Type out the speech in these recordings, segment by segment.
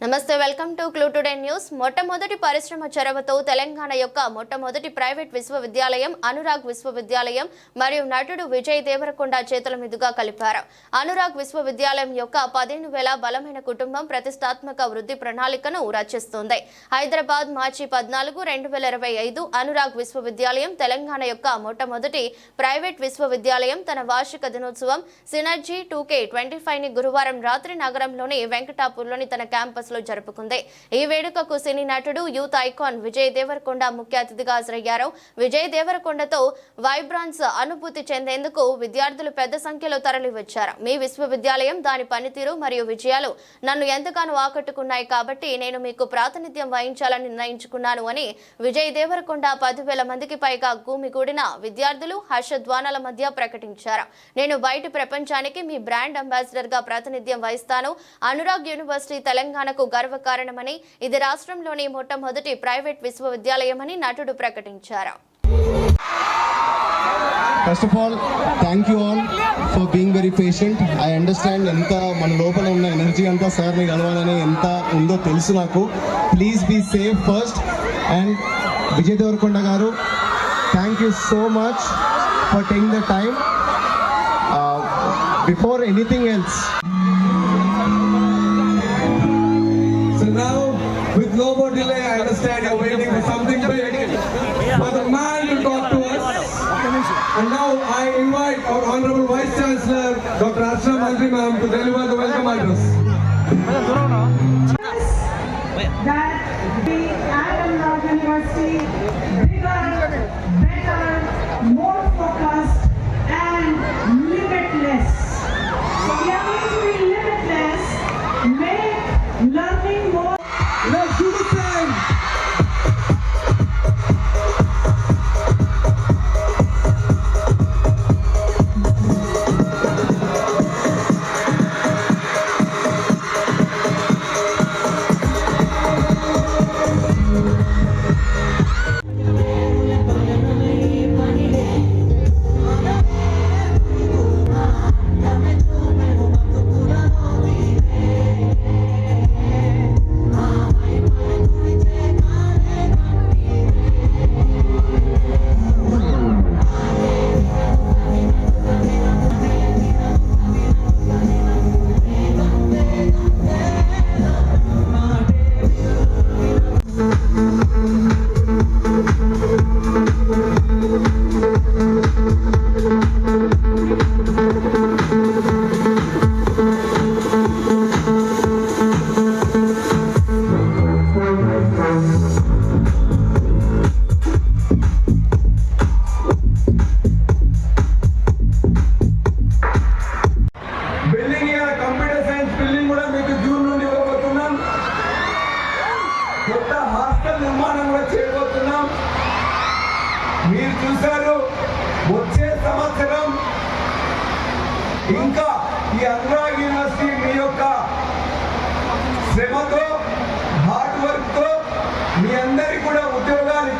నమస్తే welcome to clue today news. మొట్టమొదటి పరిశ్రమ చొరవతో తెలంగాణ యొక్క మొట్టమొదటి ప్రైవేట్ విశ్వవిద్యాలయం అనురాగ్ విశ్వవిద్యాలయం మరియు నటుడు విజయ్ దేవరకొండ చేతుల మీదుగా కలిపారు. అనురాగ్ విశ్వవిద్యాలయం యొక్క పదిహేను వేల బలమైన కుటుంబం ప్రతిష్టాత్మక వృద్ధి ప్రణాళికను రచిస్తోంది. హైదరాబాద్ మార్చి పద్నాలుగు రెండు వేల ఇరవై ఐదు అనురాగ్ విశ్వవిద్యాలయం తెలంగాణ యొక్క మొట్టమొదటి ప్రైవేట్ విశ్వవిద్యాలయం. తన వార్షిక దినోత్సవం సినర్జీ టూకే ట్వంటీ ఫైవ్ని గురువారం రాత్రి నగరంలోని వెంకటాపూర్లోని తన క్యాంపస్ లో జరుపుకుంది. ఈ వేడుకకు సినీ నటుడు యూత్ ఐకాన్ విజయ్ దేవరకొండ ముఖ్య అతిథిగా హాజరయ్యారు. విజయ్ దేవరకొండతో వైబ్రాన్స్ అనుభూతి చెందేందుకు విద్యార్థులు పెద్ద సంఖ్యలో తరలివచ్చారు. మీ విశ్వవిద్యాలయం దాని పనితీరు మరియు విజయాలు నన్ను ఎంతగానో ఆకట్టుకున్నాయి కాబట్టి నేను మీకు ప్రాతినిధ్యం వహించాలని నిర్ణయించుకున్నాను అని విజయ్ దేవరకొండ పదివేల మందికి పైగా గూమిగూడిన విద్యార్థులు హర్షధ్వానాల మధ్య ప్రకటించారు. నేను బయటి ప్రపంచానికి మీ బ్రాండ్ అంబాసిడర్గా ప్రాతినిధ్యం వహిస్తాను. అనురాగ్ యూనివర్సిటీ తెలంగాణ తెలంగాణకు గర్వకారణమని ఇది రాష్ట్రంలోని మొట్టమొదటి ప్రైవేట్ విశ్వవిద్యాలయమని నటుడు ప్రకటించారు. First of all thank you all for being very patient I understand ఎంత మన లోపల ఉన్న ఎనర్జీ అంతా సార్ని కలవాలని ఎంత ఉందో తెలుసు నాకు. Please be safe first and Vijay Deverakonda గారు thank you so much for taking the time before anything else delay, I understand you're waiting for something big, for the man to talk to us. And now I invite our Honorable Vice Chancellor, Dr. Archana Mantri ma'am, to deliver the welcome address. that we Amrut University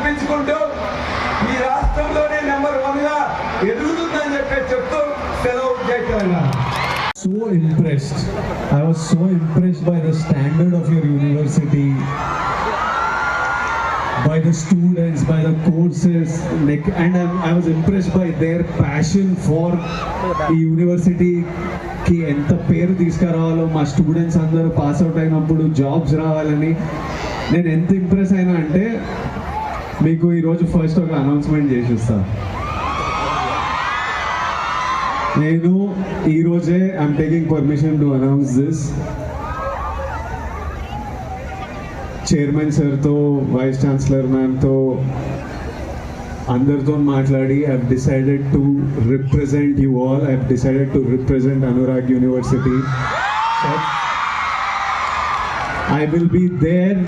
నిర్మించుకుంటూ ఈ రాష్ట్రంలోనే number వన్గా ఎదుగుతుందని చెప్పి చెప్తూ సెలవు చేస్తున్నాను so impressed. I was so impressed by the standard of your university, by the students, by the courses, like, and I'm, I was impressed by their passion for the university. యూనివర్సిటీకి ఎంత పేరు తీసుకురావాలో మా స్టూడెంట్స్ అందరూ pass out అయినప్పుడు jobs రావాలని నేను ఎంత ఇంప్రెస్ అయినా అంటే మీకు ఈరోజు ఫస్ట్ ఒక అనౌన్స్మెంట్ చేసి ఇస్తాను నేను ఈ రోజే I'm taking permission to announce this chairman సార్తో వైస్ ఛాన్సలర్ మ్యామ్తో అందరితో మాట్లాడి I decided to represent you all I decided to represent Anurag university I will be there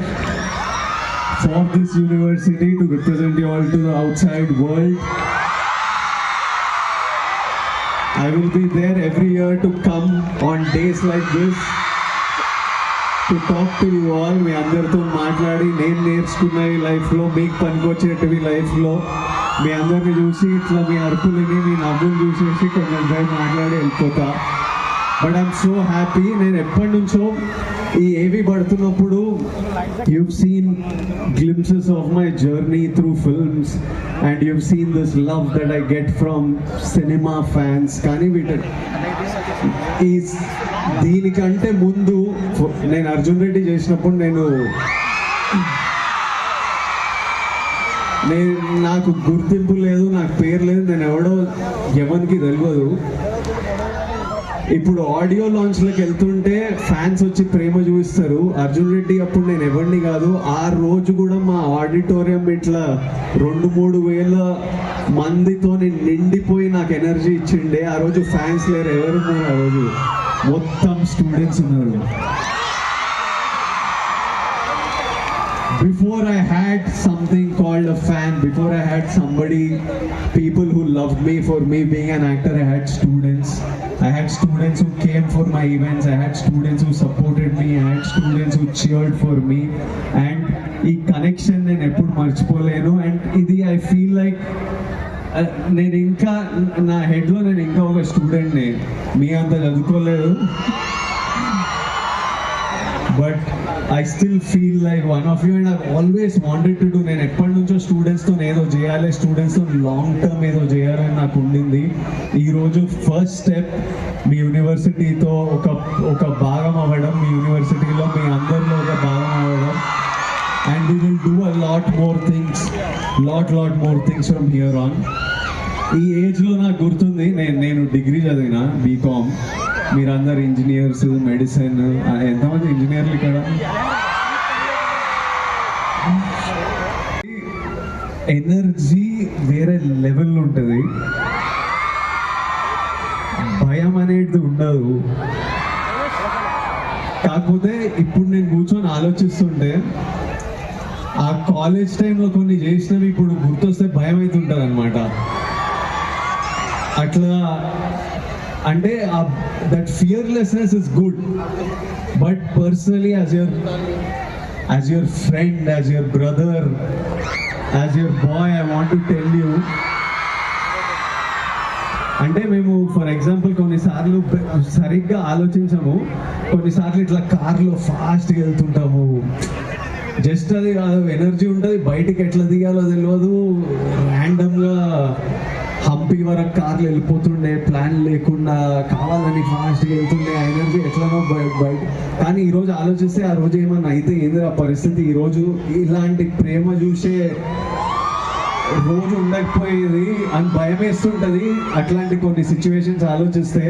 for this university to represent you all to the outside world. I will be there every year to come on days like this to talk to you all. మీ అందరితో మాట్లాడి నేను నేర్చుకున్న ఈ లైఫ్లో మీకు పనికొచ్చేటివి లైఫ్లో మీ అందరిని చూసి ఇట్లా మీ అరుపులని మీ నవ్వులు చూసేసి కొంచెం మాట్లాడి వెళ్ళిపోతా. బట్ ఐఎమ్ సో హ్యాపీ నేను ఎప్పటి నుంచో ఈ ఏవి పడుతున్నప్పుడు you've seen glimpses of my journey through films and you've seen this love that I get from cinema fans కానీ వీటర్ ఈ దీనికంటే ముందు నేను అర్జున్ రెడ్డి చేసినప్పుడు నేను నేను నాకు గుర్తింపు లేదు నాకు పేరు లేదు నేను ఎవడో ఎవరికి తెలియదు. ఇప్పుడు ఆడియో లాంచ్లోకి వెళ్తుంటే ఫ్యాన్స్ వచ్చి ప్రేమ చూపిస్తారు. అర్జున్ రెడ్డి అప్పుడు నేను ఎవరిని కాదు ఆ రోజు కూడా మా ఆడిటోరియం ఇట్లా రెండు మూడు వేల మందితో నిండిపోయి నాకు ఎనర్జీ ఇచ్చిండే. ఆ రోజు ఫ్యాన్స్ లేరు ఎవరు ఆ రోజు? మొత్తం స్టూడెంట్స్ ఉన్నారు. Before I had something called a fan, before I had somebody, people who loved me for me being an actor, I had students. I had students who came for my events, I had students who supported me, I had students who cheered for me. And ఈ connection నేను ఎప్పుడు మర్చిపోలేను and ఇది I feel like నేను ఇంకా నా హెడ్లో నేను ఇంకా ఒక స్టూడెంట్ని మీ అంత చదువుకోలేదు but I still feel like one of you and I always wanted to do నేను ఎప్పటి నుంచో స్టూడెంట్స్తో ఏదో చేయాలి స్టూడెంట్స్తో లాంగ్ టర్మ్ ఏదో చేయాలని నాకు ఉండింది. ఈరోజు ఫస్ట్ స్టెప్ మీ యూనివర్సిటీతో ఒక ఒక భాగం అవ్వడం మీ యూనివర్సిటీలో మీ అందరిలో ఒక భాగం అవ్వడం. And we will do a lot more things lot lot more things from here on ఈ ఏజ్లో నాకు గుర్తుంది నేను నేను డిగ్రీ చదివిన బీకామ్ మీరందరు ఇంజనీర్స్ మెడిసిన్ ఎంతమంది ఇంజనీర్లు ఇక్కడ? ఎనర్జీ వేరే లెవెల్ ఉంటుంది. భయం అనేది ఉండదు. కాకపోతే ఇప్పుడు నేను కూర్చొని ఆలోచిస్తుంటే ఆ కాలేజ్ టైంలో కొన్ని చేసినవి ఇప్పుడు గుర్తొస్తే భయం అవుతుంటుంది అనమాట అట్లా అంటే that fearlessness is good but personally as your as your friend as your brother as your boy I want to tell you అంటే మేము ఫర్ ఎగ్జాంపుల్ కొన్నిసార్లు సరిగ్గా ఆలోచించము. కొన్నిసార్లు ఇట్లా కార్లో ఫాస్ట్గా వెళ్తుంటాము. జస్ట్ అది ఎనర్జీ ఉంటుంది. బయటికి ఎట్లా దిగాలో తెలియదు ర్యాండమ్గా హంపి వరకు కార్లు వెళ్ళిపోతుండే ప్లాన్ లేకుండా కావాలని ఫాస్ట్గా వెళ్తుండే ఎనర్జీ ఎట్లనో బయ- బయట కానీ ఈరోజు ఆలోచిస్తే ఆ రోజు ఏమన్నా అయితే ఏంది ఆ పరిస్థితి ఈరోజు ఇలాంటి ప్రేమ చూసే రోజు ఉండకపోయేది అని భయం వేస్తుంటుంది. అట్లాంటి కొన్ని సిచ్యువేషన్స్ ఆలోచిస్తే.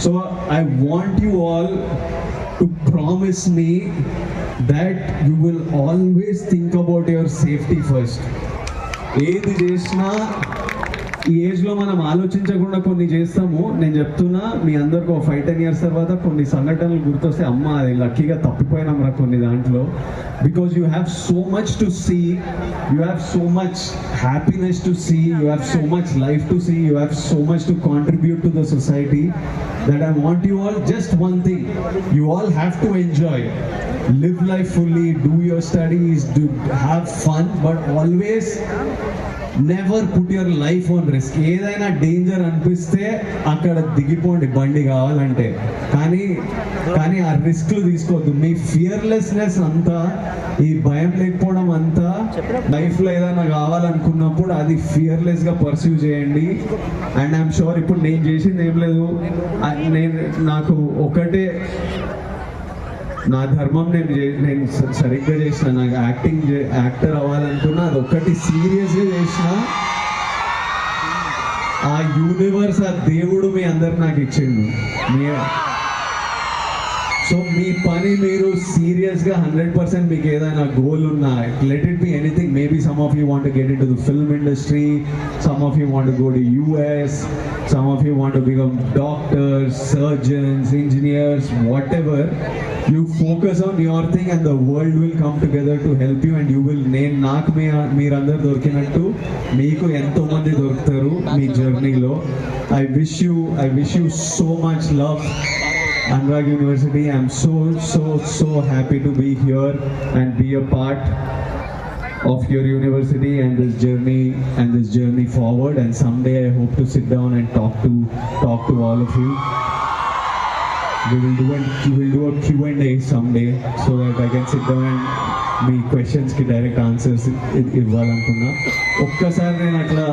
So I want you all to promise me that you will always think about your safety first ఏది చేసినా ఈ ఏజ్లో మనం ఆలోచించకుండా కొన్ని చేస్తాము. నేను చెప్తున్నా మీ అందరికి ఒక ఫైవ్ టెన్ ఇయర్స్ తర్వాత కొన్ని సంఘటనలు గుర్తొస్తే అమ్మ అది లక్కీగా తప్పిపోయినాం రా కొన్ని దాంట్లో. Because you have so much to see you have so much happiness to see you have so much life to see you have so much to contribute to the society that I want you all just one thing you all have to enjoy live life fully, do your studies, do have fun, but always never put your life on risk ఏదైనా danger అనిపిస్తే అక్కడ దిగిపోండి. బండి కావాలంటే. కానీ కానీ ఆ రిస్క్లు తీసుకోవద్దు. మీ fearlessness అంతా ఈ భయం లేకపోవడం అంతా లైఫ్లో ఏదైనా కావాలనుకున్నప్పుడు అది ఫియర్లెస్గా పర్సూ చేయండి. అండ్ ఐఎమ్ షూర్ ఇప్పుడు నేను చేసింది ఏం లేదు. నేను నాకు ఒకటే నా ధర్మం నేను నేను సరిగ్గా చేసిన నాకు యాక్టింగ్ యాక్టర్ అవ్వాలనుకున్నా అది ఒక్కటి సీరియస్గా చేసిన ఆ యూనివర్స్ ఆ దేవుడు మీ అందరు నాకు ఇచ్చిండు. మీ సో మీ పని మీరు సీరియస్గా హండ్రెడ్ పర్సెంట్ మీకు ఏదైనా గోల్ ఉన్నా let it be anything maybe some of you want get into the film industry some of you want go to US some of you want become doctors surgeons engineers whatever you focus on your thing and the world will come together to help you and you will నేను నాకు మీ మీరందరు దొరికినట్టు మీకు ఎంతో మంది దొరుకుతారు మీ జర్నీలో I wish you I wish you so much love Anurag University. I'm so, so, so happy to be here and be a part of your university and this journey and this journey forward. And someday I hope to sit down and talk to talk to all of you. we will do an we will do a Q&A someday so that I can sit down and మీ క్వశ్చన్స్కి direct answers ఇవ్వాలనుకున్నా ఒక్కసారి నేను అట్లా